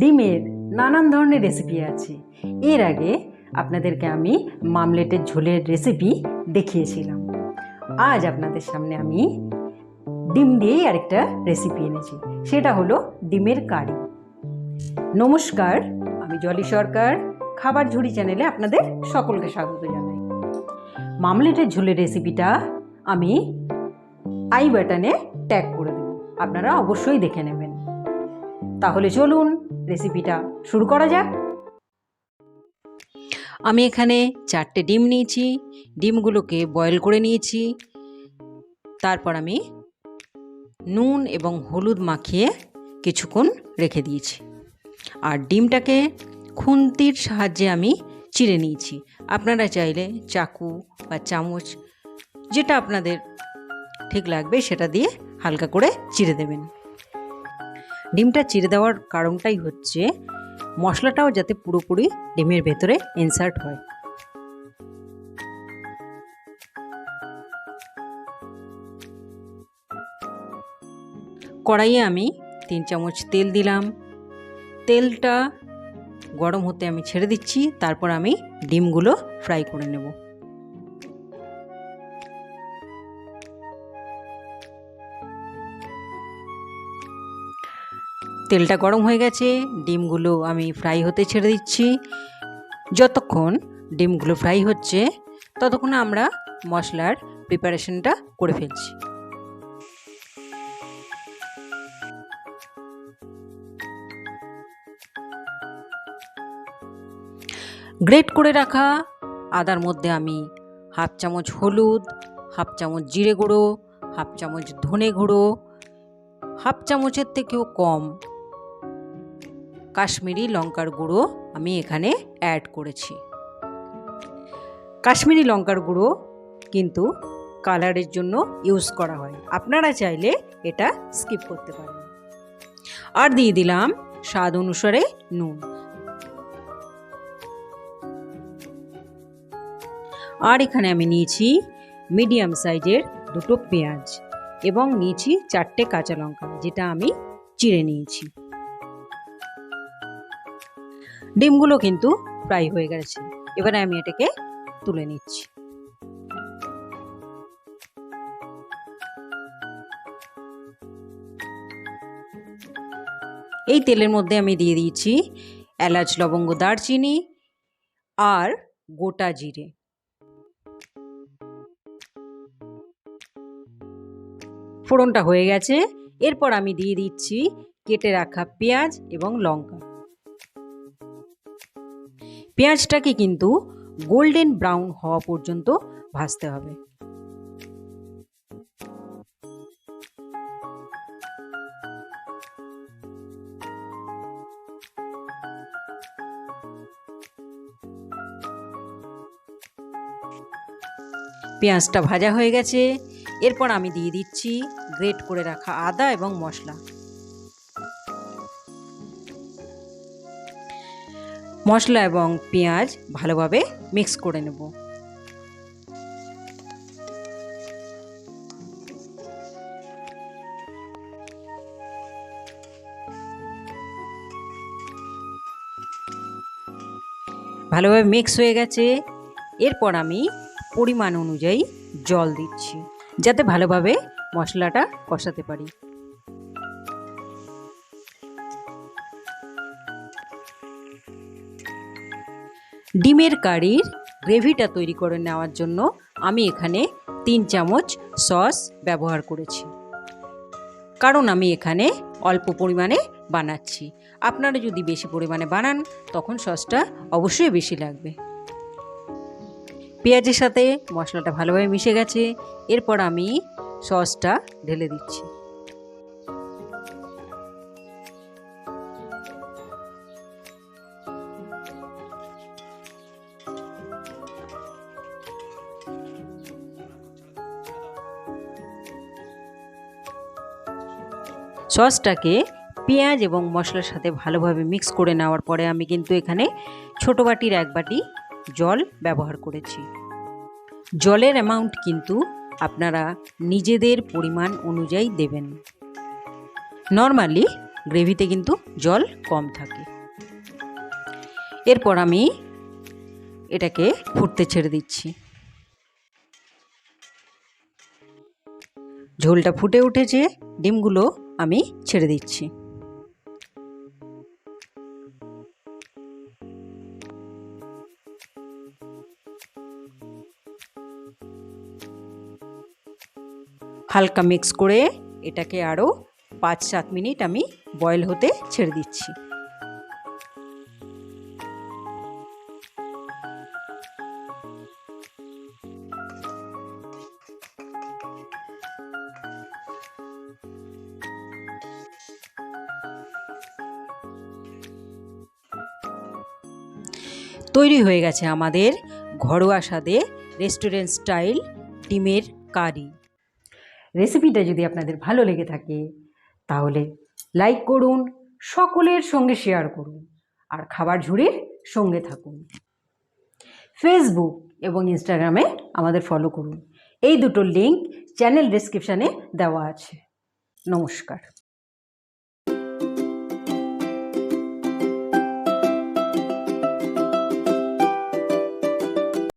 ডিমের নানান ধরনের রেসিপি আছে। এর আগে আপনাদেরকে আমি মামলেটের ঝোলের রেসিপি দেখিয়েছিলাম। আজ আপনাদের সামনে আমি ডিম দিয়েই আরেকটা রেসিপি এনেছি। সেটা হলো ডিমের কারি। নমস্কার, আমি জলি সরকার, খাবার ঝুড়ি চ্যানেলে আপনাদের সকলকে স্বাগত জানাই। মামলেটের ঝোলের রেসিপিটা আমি আই বাটনে ট্যাগ করে দেব। আপনারা অবশ্যই দেখে নেবেন। তাহলে চলুন রেসিপিটা শুরু করা যাক। আমি এখানে চারটে ডিম নিয়েছি। ডিমগুলোকে বয়েল করে নিয়েছি। তারপর আমি নুন এবং হলুদ মাখিয়ে কিছুক্ষণ রেখে দিয়েছি। আর ডিমটাকে খুন্তির সাহায্যে আমি চিড়ে নিয়েছি। আপনারা চাইলে চাকু বা চামচ যেটা আপনাদের ঠিক লাগবে সেটা দিয়ে হালকা করে চিড়ে দেবেন। ডিমটা চিড়ে দেওয়ার কারণটাই হচ্ছে মশলাটাও যাতে পুরোপুরি ডিমের ভেতরে ইনসার্ট হয়। কড়াইয়ে আমি তিন চামচ তেল দিলাম। তেলটা গরম হতে আমি ছেড়ে দিচ্ছি, তারপর আমি ডিমগুলো ফ্রাই করে নেব। তেলটা গরম হয়ে গেছে, ডিমগুলো আমি ফ্রাই হতে ছেড়ে দিচ্ছি। যতক্ষণ ডিমগুলো ফ্রাই হচ্ছে, ততক্ষণ আমরা মশলার প্রিপারেশনটা করে ফেলছি। গ্রেট করে রাখা আদার মধ্যে আমি হাফ চামচ হলুদ, হাফ চামচ জিরে গুঁড়ো, হাফ চামচ ধনে গুঁড়ো, হাফ চামচের থেকেও কম কাশ্মীরি লঙ্কার গুঁড়ো আমি এখানে অ্যাড করেছি। কাশ্মীরি লঙ্কার গুঁড়ো কিন্তু কালারের জন্য ইউজ করা হয়। আপনারা চাইলে এটা স্কিপ করতে পারেন। আর দিয়ে দিলাম স্বাদ অনুসারে নুন। আর এখানে আমি নিয়েছি মিডিয়াম সাইজের দুটো পেঁয়াজ এবং নিয়েছি চারটে কাঁচা লঙ্কা, যেটা আমি চিড়ে নিয়েছি। ডিমগুলো কিন্তু ফ্রাই হয়ে গেছে। এবারে আমি এটাকে তুলে নিচ্ছি। এই তেলের মধ্যে আমি দিয়ে দিয়েছি এলাচ, লবঙ্গ, দারচিনি আর গোটা জিরে। ফোড়নটা হয়ে গেছে। এরপর আমি দিয়ে দিচ্ছি কেটে রাখা পেঁয়াজ এবং লঙ্কা। পেঁয়াজটাকে কিন্তু গোল্ডেন ব্রাউন হওয়া পর্যন্ত ভাজতে হবে। পেঁয়াজটা ভাজা হয়ে গেছে। এরপর আমি দিয়ে দিচ্ছি, গ্রেট করে রাখা আদা এবং মশলা। মশলা এবং পেঁয়াজ ভালোভাবে মিক্স করে নেব। ভালোভাবে মিক্স হয়ে গেছে। এরপর আমি পরিমাণ অনুযায়ী জল দিচ্ছি, যাতে ভালোভাবে মশলাটা কষাতে পারি। ডিমের কারির গ্রেভিটা তৈরি করে নেওয়ার জন্য আমি এখানে তিন চামচ সস ব্যবহার করেছি। কারণ আমি এখানে অল্প পরিমাণে বানাচ্ছি। আপনারা যদি বেশি পরিমাণে বানান, তখন সসটা অবশ্যই বেশি লাগবে। পেঁয়াজের সাথে মশলাটা ভালোভাবে মিশে গেছে। এরপর আমি সসটা ঢেলে দিচ্ছি। সসটাকে পেঁয়াজ এবং মশলার সাথে ভালোভাবে মিক্স করে নেওয়ার পরে আমি কিন্তু এখানে ছোটো বাটির এক বাটি জল ব্যবহার করেছি। জলের অ্যামাউন্ট কিন্তু আপনারা নিজেদের পরিমাণ অনুযায়ী দেবেন। নর্মালি গ্রেভিতে কিন্তু জল কম থাকে। এরপর আমি এটাকে ফুটতে ছেড়ে দিচ্ছি। ঝোলটা ফুটে উঠেছে, ডিমগুলো আমি ছেড়ে দিচ্ছি। হালকা মিক্স করে এটাকে আরও পাঁচ সাত মিনিট আমি বয়েল হতে ছেড়ে দিচ্ছি। তৈরি হয়ে গেছে আমাদের ঘরোয়া স্বাদে রেস্টুরেন্ট স্টাইল ডিমের কারি। রেসিপিটা যদি আপনাদের ভালো লেগে থাকে, তাহলে লাইক করুন, সকলের সঙ্গে শেয়ার করুন, আর খাবার ঝুড়ির সঙ্গে থাকুন। ফেসবুক এবং ইনস্টাগ্রামে আমাদের ফলো করুন। এই দুটো লিঙ্ক চ্যানেল ডিসক্রিপশানে দেওয়া আছে। নমস্কার।